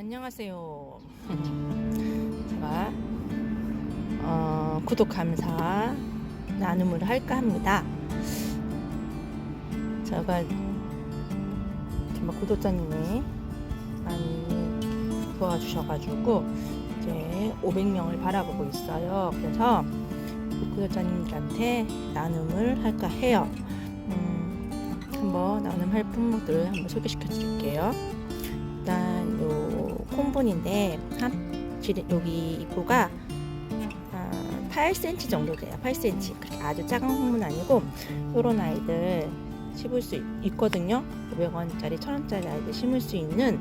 안녕하세요. 제가 어, 구독 감사 나눔을 할까 합니다. 제가 정말 구독자님이 많이 도와주셔가지고 이제 500명을 바라보고 있어요. 그래서 구독자님들한테 나눔을 할까 해요. 음, 한번 나눔할 품목들을 한번 소개시켜 드릴게요. 콩분인데 한 질- 여기 입구가 아, 8cm 정도 돼요. 8cm. 그렇게 아주 작은 콩분 아니고 요런 아이들 심을 수 있- 있거든요. 500원짜리, 1000원짜리 아이들 심을 수 있는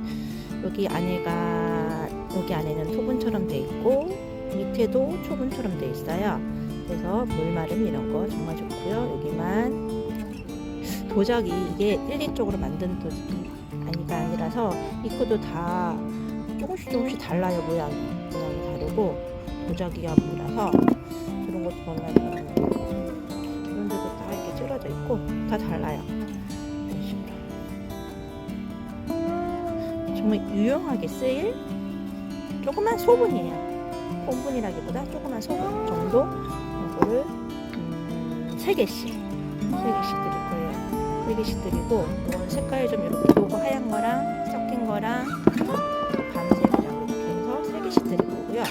여기 안에가 여기 안에는 토분처럼 돼 있고 밑에도 초분처럼 돼 있어요. 그래서 물마름 이런 거 정말 좋고요. 여기만 도자기 이게 1, 2쪽으로 만든 도자기 아니가 아니라서 입구도 다 조금씩 조금씩 달라요 모양 모양이 다르고. 도자기가 아니라서 그런 것도 보면 이런 데도 다 이렇게 찌러져 있고 다 달라요. 이런 식으로. 정말 유용하게 쓰일 조그만 소분이에요. 콩분이라기보다 조그만 소분 정도 이거를 음, 3개씩 3개씩 드릴 거예요. 3개씩 드리고 이거는 색깔이 좀 이렇게 요거 하얀 거랑 섞인 거랑 밤색이랑 이렇게 해서 3개씩 드릴 거고요.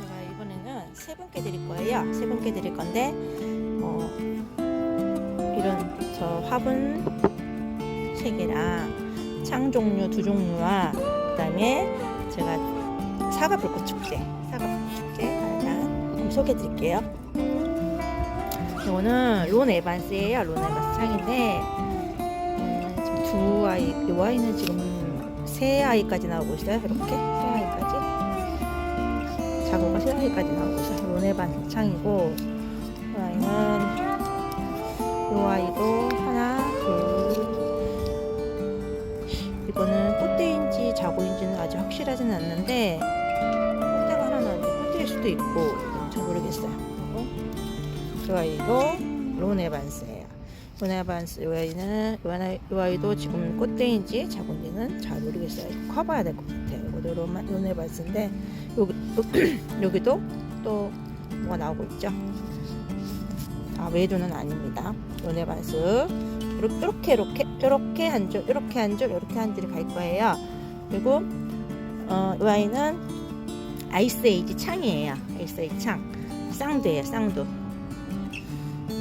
제가 이번에는 세 분께 드릴 거예요. 세 분께 드릴 건데 어, 이런 저 화분 3개랑 창 종류 두 종류와 그 다음에 제가 사과 불꽃 축제 사과 불꽃 축제 하나 소개해 드릴게요. 이거는 론 에반스예요. 론 에반스 창인데 음, 두 아이, 이 아이는 지금 세 아이까지 나오고 있어요. 이렇게 세 아이까지 자고가 세 아이까지 나오고 있어요. 론 에반스 창이고 이 아이는 이 아이도 하나, 둘 이거는 꽃대인지 자고인지는 아직 확실하지는 않는데 꽃대가 하나 나는데 꽃대일 수도 있고 잘 모르겠어요. 이 아이도 론 에반스 에반스 이 아이는 이 아이- 이 아이도 지금 꽃대인지 자군지는 잘 모르겠어요. 커봐야 될 것 같아요. 이것도 론, 론 에반스인데 여기 여기도 또 뭐가 나오고 있죠. 아 외두는 아닙니다. 론 에반스 이렇게 이렇게 이렇게 한 줄, 이렇게 한 줄, 이렇게 한 줄이 갈 거예요. 그리고 어, 이 아이는 아이스에이지 창이에요. 아이스에이지 창. 쌍두예요, 쌍두.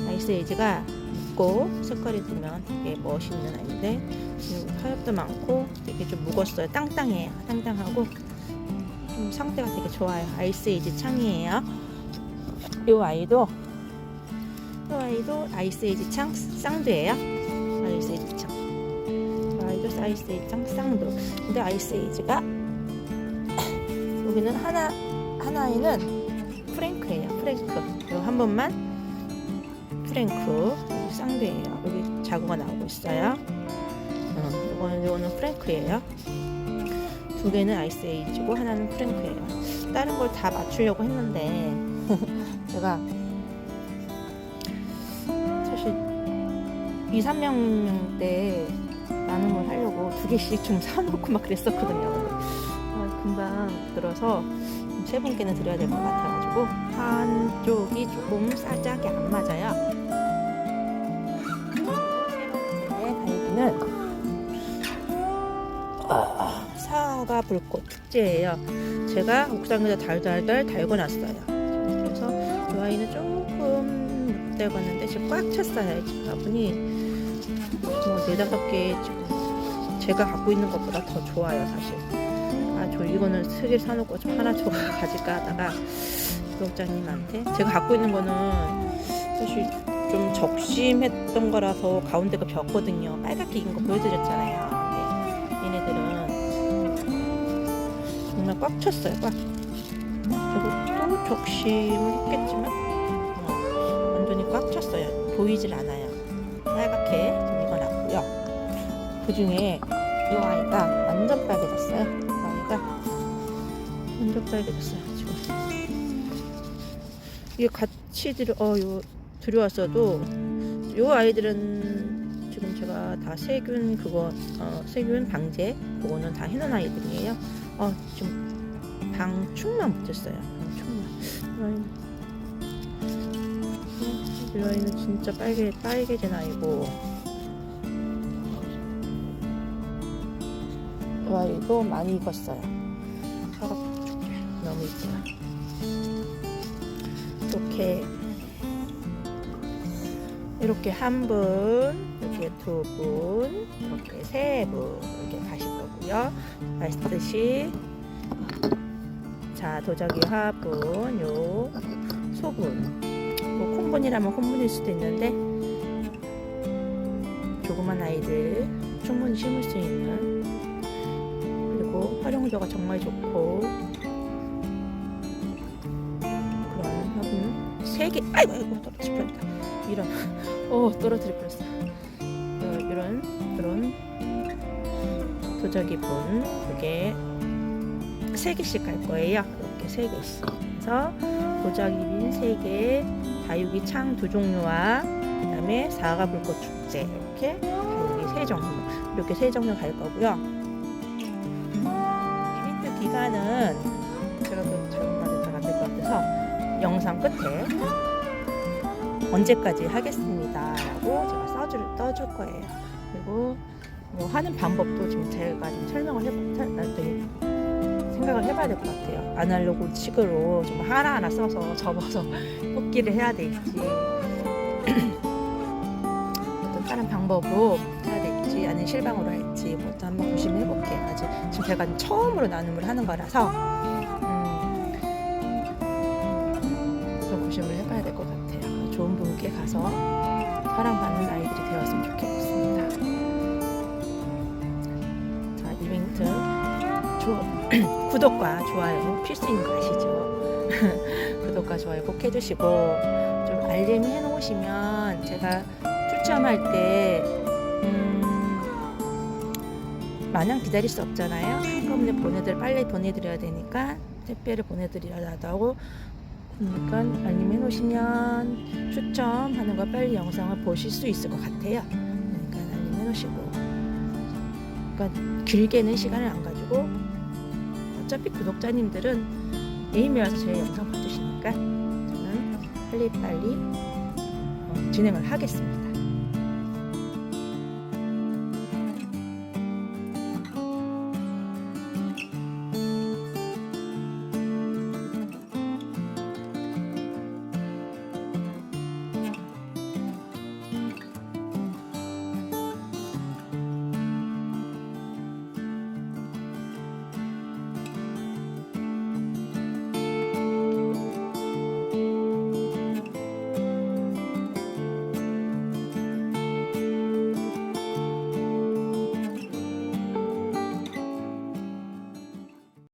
아이스에이지가 있고 색깔이 보면 되게 멋있는 아이인데 그리고 타협도 많고 되게 좀 무겁어요. 땅땅해요. 땅땅하고 좀 상태가 되게 좋아요. 아이스에이지 창이에요. 이 아이도 이 아이도 아이스에이지 창 쌍두예요. 아이스에이지 창. 이 아이도 아이스에이지 창 쌍두. 근데 아이스에이지가 여기는 하나 하나에는 프랭크예요. 프랭크. 이거 한 번만 프랭크 쌍배예요. 여기 자구가 나오고 있어요. 어, 이거는 이거는 프랭크예요. 두 개는 아이스 에이지고 하나는 프랭크예요. 다른 걸 다 맞추려고 했는데 제가 사실 2, 3명 때 나눔을 하려고 두 개씩 좀 사놓고 막 그랬었거든요. 어, 금방 들어서 세 분께는 드려야 될 것 같아가지고 한쪽이 조금 살짝이 안 맞아요. 번째 갈비는 아, 사과 불꽃 축제예요. 제가 옥상에다 달달달 달고 놨어요. 그래서 이 아이는 조금 못 달궜는데 지금 꽉 찼어요. 지금 화분이 뭐 네다섯 개 지금 제가 갖고 있는 것보다 더 좋아요, 사실. 아, 저 이거는 세개 사놓고 좀 하나 줘 가질까 하다가 구독자님한테 제가 갖고 있는 거는 사실 좀 적심했던 거라서 가운데가 벽거든요. 빨갛게 익은 거 보여드렸잖아요. 근데 얘네들은 정말 꽉 찼어요. 꽉. 저것도 적심을 했겠지만 어, 완전히 꽉 찼어요. 보이질 않아요. 빨갛게 좀 익어놨고요. 그 중에 이 아이가 완전 빨개졌어요. 이 아이가 완전 빨개졌어요. 지금 이게 같이 들어 어, 요, 들여왔어도 요 아이들은 지금 제가 다 세균 그거 어, 세균 방제 그거는 다 해놓은 아이들이에요. 어, 좀 방충만 붙였어요. 방충만. 이 아이는 진짜 빨개 빨개진 아이고. 이 아이도 많이 익었어요. 줄게. 너무 이뻐요. 이렇게 이렇게 한 분, 이렇게 두 분, 이렇게 세 분 이렇게 가실 거고요. 말씀드렸듯이 자 도자기 화분, 요 소분, 뭐 콩분이라면 콩분일 수도 있는데 조그만 아이들 충분히 심을 수 있는. 그리고 활용도가 정말 좋고 세 개. 아이고 떨어질 뻔했다. 이런 어 떨어뜨릴 뻔했어. 어, 이런 이런 도자기 분 이게 세 개씩 갈 거예요. 이렇게 세 개씩. 그래서 도자기 빈 세 개, 다육이 창 두 종류와 그다음에 사과 불꽃 축제 이렇게 다육이 세 종류 이렇게 세 종류 갈 거고요. 이벤트 기간은 제가 좀 잘못 말했다가 안될 것 같아서 영상 끝에 언제까지 하겠습니다 라고 제가 써줄 떠줄 거예요. 그리고 뭐 하는 방법도 지금 제가 좀 설명을 해보 설- 생각을 해봐야 될 것 같아요. 아날로그 식으로 좀 하나하나 써서 접어서 뽑기를 해야 될지 어떤 다른 방법으로 해야 될지 아니면 실방으로 할지 뭐또 한번 고심을 해볼게요. 아직 지금 제가 처음으로 나눔을 하는 거라서 고심을 해봐야 될 것 같아요. 좋은 분께 가서 사랑받는 아이들이 되었으면 좋겠습니다. 자 이벤트 조, 구독과 좋아요 필수인 거 아시죠? 구독과 좋아요 꼭 해주시고 좀 알림 해놓으시면 제가 추첨할 때 음, 마냥 기다릴 수 없잖아요. 한꺼번에 보내들 빨리 보내드려야 되니까 택배를 보내드려야 하고 그러니까 알림 해 놓으시면 추첨하는 거 빨리 영상을 보실 수 있을 것 같아요. 그러니까 알림 해 놓으시고 그러니까 길게는 시간을 안 가지고 어차피 구독자님들은 매일매일 와서 제 영상 봐주시니까 저는 빨리빨리 어, 진행을 하겠습니다.